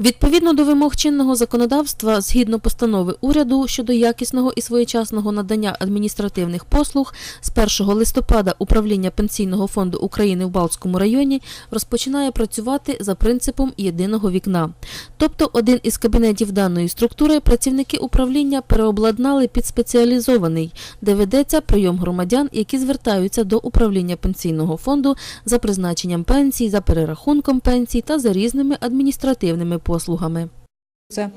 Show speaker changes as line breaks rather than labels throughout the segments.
Відповідно до вимог чинного законодавства, згідно постанови уряду щодо якісного і своєчасного надання адміністративних послуг, з 1 листопада управління Пенсійного фонду України в Балтському районі розпочинає працювати за принципом єдиного вікна. Тобто один із кабінетів даної структури працівники управління переобладнали під спеціалізований, де ведеться прийом громадян, які звертаються до управління пенсійного фонду за призначенням пенсій, за перерахунком пенсій та за різними адміністративними послугами.
Це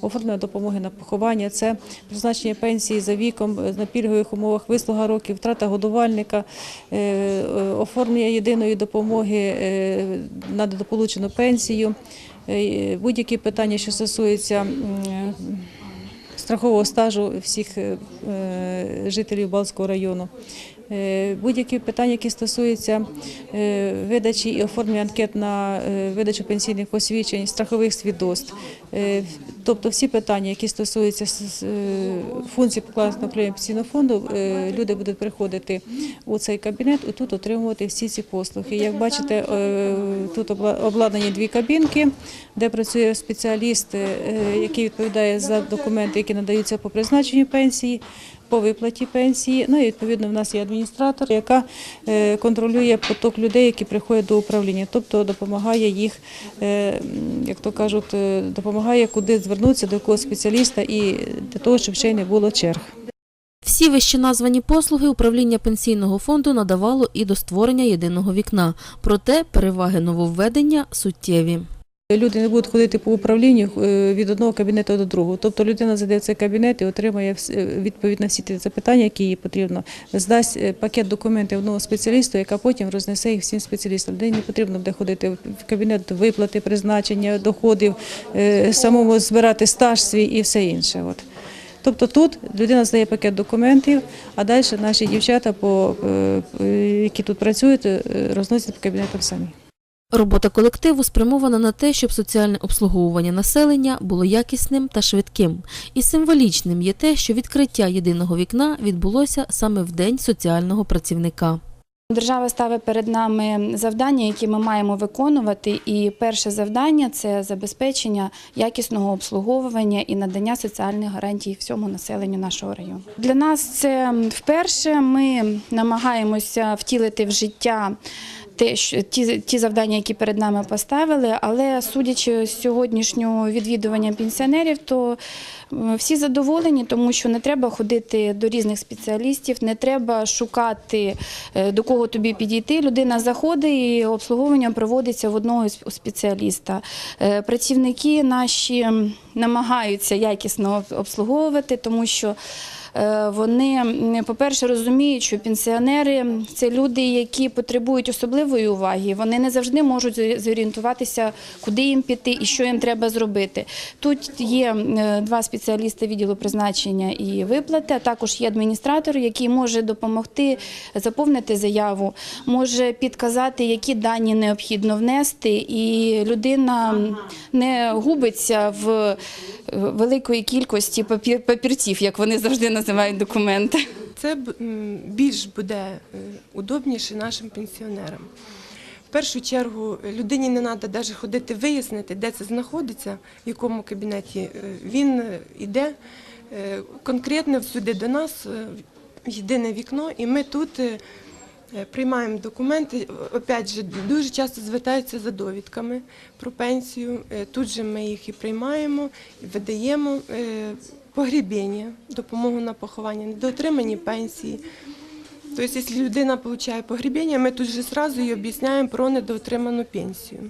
оформлення допомоги на поховання, це призначення пенсії за віком е, на пільгових умовах, вислуга років, втрата годувальника, е, е, оформлення єдиної допомоги на недополучену пенсію, будь-які питання, що стосуються страхового стажу всіх жителів Балтського району. Е, Будь-які питання, які стосуються е, видачі і оформлення анкет на е, видачу пенсійних посвідчень, страхових свідоцтв, тобто всі питання, які стосуються функцій покладених управління пенсійного фонду, люди будуть приходити у цей кабінет і тут отримувати всі ці послуги. Як бачите, тут обла- обладнані дві кабінки, де працює спеціаліст, який відповідає за документи, які надаються по призначенню пенсії по виплаті пенсії. Ну і відповідно в нас є адміністратор, яка е, контролює поток людей, які приходять до управління, тобто допомагає їх, е, як то кажуть, е, допомагає куди звернутися до якого спеціаліста і для того, щоб ще й не було черг.
Всі вище названі послуги управління пенсійного фонду надавало і до створення єдиного вікна. Проте переваги нововведення суттєві.
Люди не будуть ходити по управлінню е, від одного кабінету до другого. Тобто людина зайде в цей кабінет і отримає е, відповідь на всі ті запитання, які їй потрібно. Здасть е, пакет документів одного спеціалісту, яка потім рознесе їх всім спеціалістам. Людині не потрібно буде ходити в кабінет виплати, призначення, доходів, самому збирати стаж свій і все інше. От. Тобто тут людина здає пакет документів, а далі наші дівчата, які тут працюють, розносять по кабінетам самі.
Робота колективу спрямована на те, щоб соціальне обслуговування населення було якісним та швидким. І символічним є те, що відкриття єдиного вікна відбулося саме в день соціального працівника.
Держава ставить перед нами завдання, які ми маємо виконувати. І перше завдання це забезпечення якісного обслуговування і надання соціальних гарантій всьому населенню нашого району. Для нас це вперше ми намагаємося втілити в життя. Те, що ті, ті завдання, які перед нами поставили, але судячи з сьогоднішнього відвідування пенсіонерів, то всі задоволені, тому що не треба ходити до різних спеціалістів, не треба шукати е, до кого тобі підійти. Людина заходить і обслуговування проводиться в одного із- спеціаліста. Е, Працівники наші намагаються якісно обслуговувати, тому що. Е, Вони, по-перше, розуміють, що пенсіонери це люди, які потребують особливої уваги. Вони не завжди можуть зорієнтуватися, куди їм піти і що їм треба зробити. Тут є е, два спеціалісти відділу призначення і виплати, а також є адміністратор, який може допомогти заповнити заяву, може підказати, які дані необхідно внести, і людина не губиться в е, великої кількості папір- папірців, як вони завжди називають документи.
Це більш буде е, удобніше нашим пенсіонерам. В першу чергу людині не треба навіть ходити вияснити, де це знаходиться, в якому кабінеті. Е, Він йде конкретно всюди до нас е, в єдине вікно, і ми тут е, е, приймаємо документи. Опять же, дуже часто звертаються за довідками про пенсію. Е, Тут же ми їх і приймаємо, і видаємо е, погрібіння, допомогу на поховання, недоотримані пенсії. Тобто, якщо людина отримує погрібіння, ми тут же одразу їй об'ясняємо про недоотриману пенсію.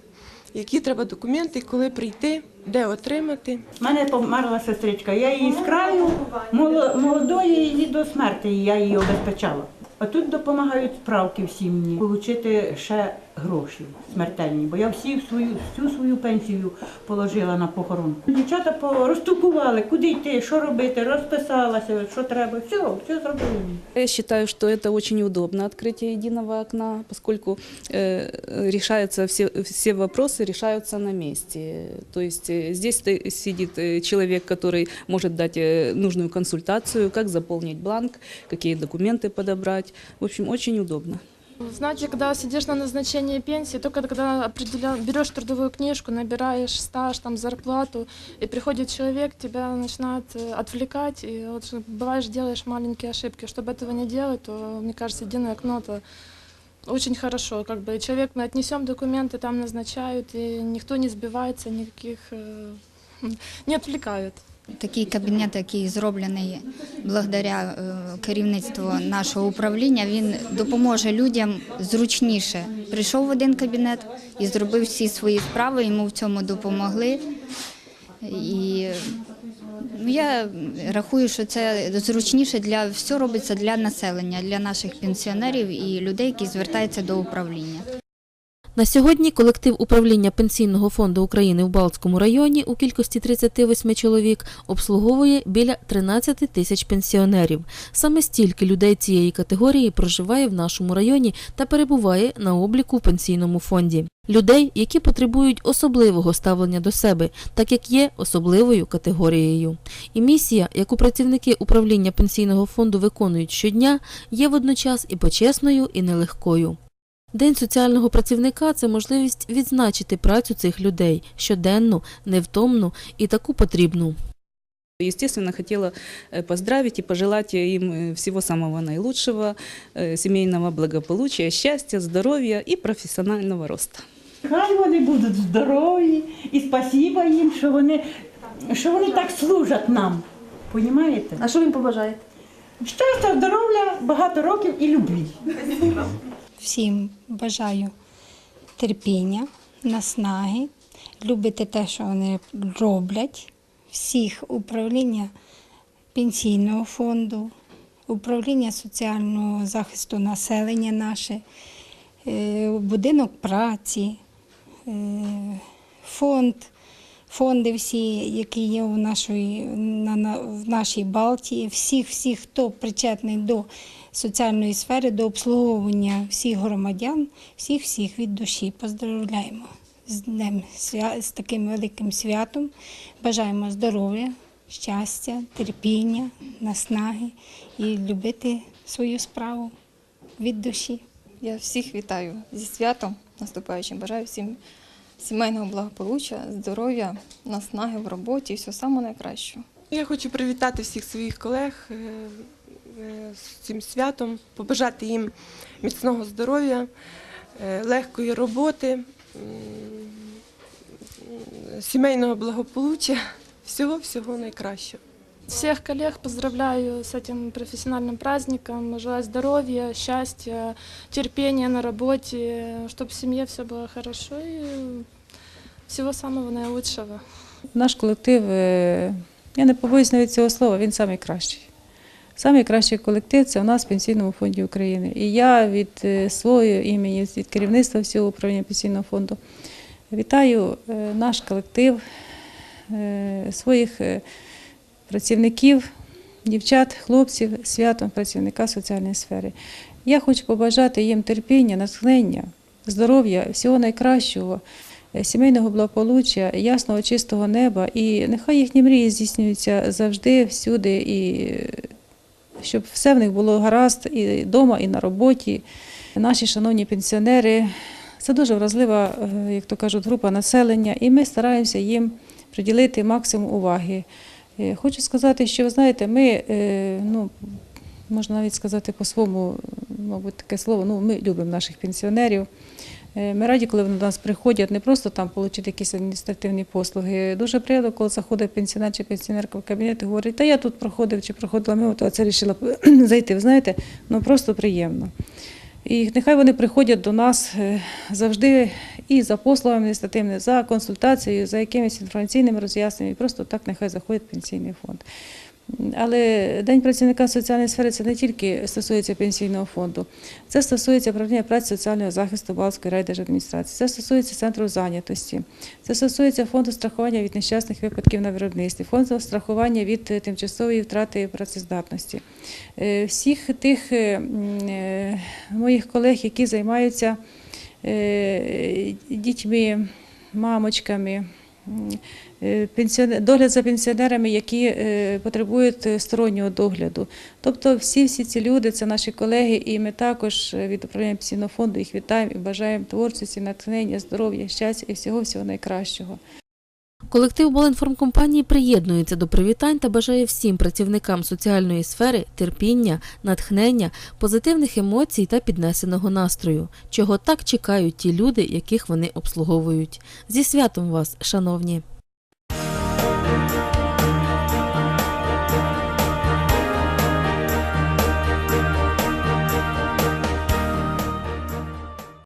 Які треба документи, коли прийти, де отримати.
У мене померла сестричка. Я її з краю моло- молодої і до смерті я її обезпечала. А тут допомагають справки всі мені отримати ще гроші смертельні, бо я всі свою всю свою пенсію положила на похоронку. Дівчата по- розтукували, куди йти, що робити, розписалася, що треба. Все, все зробили.
Я считаю, что это очень удобно открытие единого окна, поскольку э, решаются все, все вопросы решаются на месте. То есть э, здесь ты- сидит э, человек, который может дать э, нужную консультацию, как заполнить бланк, какие документы подобрать. В общем, очень удобно.
Знаете, когда сидишь на назначении пенсии, только когда определен, берешь трудовую книжку, набираешь стаж, там, зарплату, и приходит человек, тебя начинает э, отвлекать, и вот что бываешь, делаешь маленькие ошибки. Чтобы этого не делать, то, мне кажется, единое окно это очень хорошо. Как бы человек, мы отнесем документы, там назначают, и никто не сбивается, никаких э, не отвлекают.
Такий кабінет, який зроблений благодаря е, керівництву нашого управління, він допоможе людям зручніше. Прийшов в один кабінет і зробив всі свої справи, йому в цьому допомогли. І ну, я рахую, що це зручніше для все робиться для населення, для наших пенсіонерів і людей, які звертаються до управління.
На сьогодні колектив управління Пенсійного фонду України в Балтському районі у кількості 38 чоловік обслуговує біля 13 тисяч пенсіонерів. Саме стільки людей цієї категорії проживає в нашому районі та перебуває на обліку в пенсійному фонді. Людей, які потребують особливого ставлення до себе, так як є особливою категорією. І місія, яку працівники управління пенсійного фонду виконують щодня, є водночас і почесною, і нелегкою. День соціального працівника це можливість відзначити працю цих людей щоденну, невтомну і таку потрібну.
Естественно, хотела э, поздравить и пожелать им э, всего самого наилучшего, э, семейного благополучия, счастья, здоровья и профессионального роста.
Хай вони будуть здорові і спасіба їм, що вони, що вони так служать нам. Понімаєте?
А що ви їм побажаєте?
Щастя, здоров'я, багато років і любві.
Всім бажаю терпіння, наснаги, любити те, що вони роблять, всіх управління пенсійного фонду, управління соціального захисту населення наше, е, будинок праці, е, фонд, фонди всі, які є у нашої, на, на, в нашій Балтії, всіх, всіх, хто причетний до соціальної сфери, до обслуговування всіх громадян, всіх всіх від душі. Поздравляємо з днем свя- з таким великим святом. Бажаємо здоров'я, щастя, терпіння, наснаги і любити свою справу від душі.
Я всіх вітаю зі святом наступаючим. Бажаю всім сімейного благополуччя, здоров'я, наснаги в роботі і все саме найкращого.
Я хочу привітати всіх своїх колег е, з цим святом, побажати їм міцного здоров'я, е, легкої роботи, м, сімейного благополуччя, всього-всього найкращого.
Всех коллег поздравляю с этим профессиональным праздником. Желаю здоровья, счастья, терпения на работе, чтобы в семье все было хорошо и всего самого наилучшего.
Наш колектив, е, я не побоюсь навіть цього слова, він найкращий. Самий кращий колектив це у нас в Пенсійному фонді України. І я від е, свого імені, від керівництва всього управління пенсійного фонду вітаю е, наш колектив, е, своїх працівників, дівчат, хлопців, святом працівника соціальної сфери. Я хочу побажати їм терпіння, натхнення, здоров'я, всього найкращого сімейного благополуччя, ясного чистого неба, і нехай їхні мрії здійснюються завжди, всюди, і щоб все в них було гаразд і вдома, і на роботі. Наші шановні пенсіонери, це дуже вразлива, е, як то кажуть, група населення, і ми стараємося їм приділити максимум уваги. Е, Хочу сказати, що ви знаєте, ми, е, ну, можна навіть сказати по-своєму, мабуть, таке слово, ну, ми любимо наших пенсіонерів. Е, Ми раді, коли вони до нас приходять, не просто там отримати якісь адміністративні послуги. Дуже приємно, коли заходить пенсіонер чи пенсіонерка в кабінет і говорить, та я тут проходив чи проходила мимо, то це вирішила зайти. Ви знаєте, ну просто приємно. І нехай вони приходять до нас е, завжди і за послугами адміністративними, за консультацією, за якимись інформаційними роз'ясненнями, просто так нехай заходять в пенсійний фонд. Але День працівника соціальної сфери це не тільки стосується пенсійного фонду, це стосується управління праці соціального захисту Балтської райдержадміністрації, це стосується центру зайнятості, це стосується фонду страхування від нещасних випадків на виробництві, фонду страхування від тимчасової втрати працездатності. Е, Всіх тих е, е, моїх колег, які займаються дітьми, мамочками, догляд за пенсіонерами, які е, потребують стороннього догляду. Тобто всі всі ці люди це наші колеги, і ми також від управління пенсійного фонду їх вітаємо і бажаємо творчості, натхнення, здоров'я, щастя і всього всього найкращого.
Колектив Балінформкомпанії приєднується до привітань та бажає всім працівникам соціальної сфери терпіння, натхнення, позитивних емоцій та піднесеного настрою, чого так чекають ті люди, яких вони обслуговують. Зі святом вас, шановні!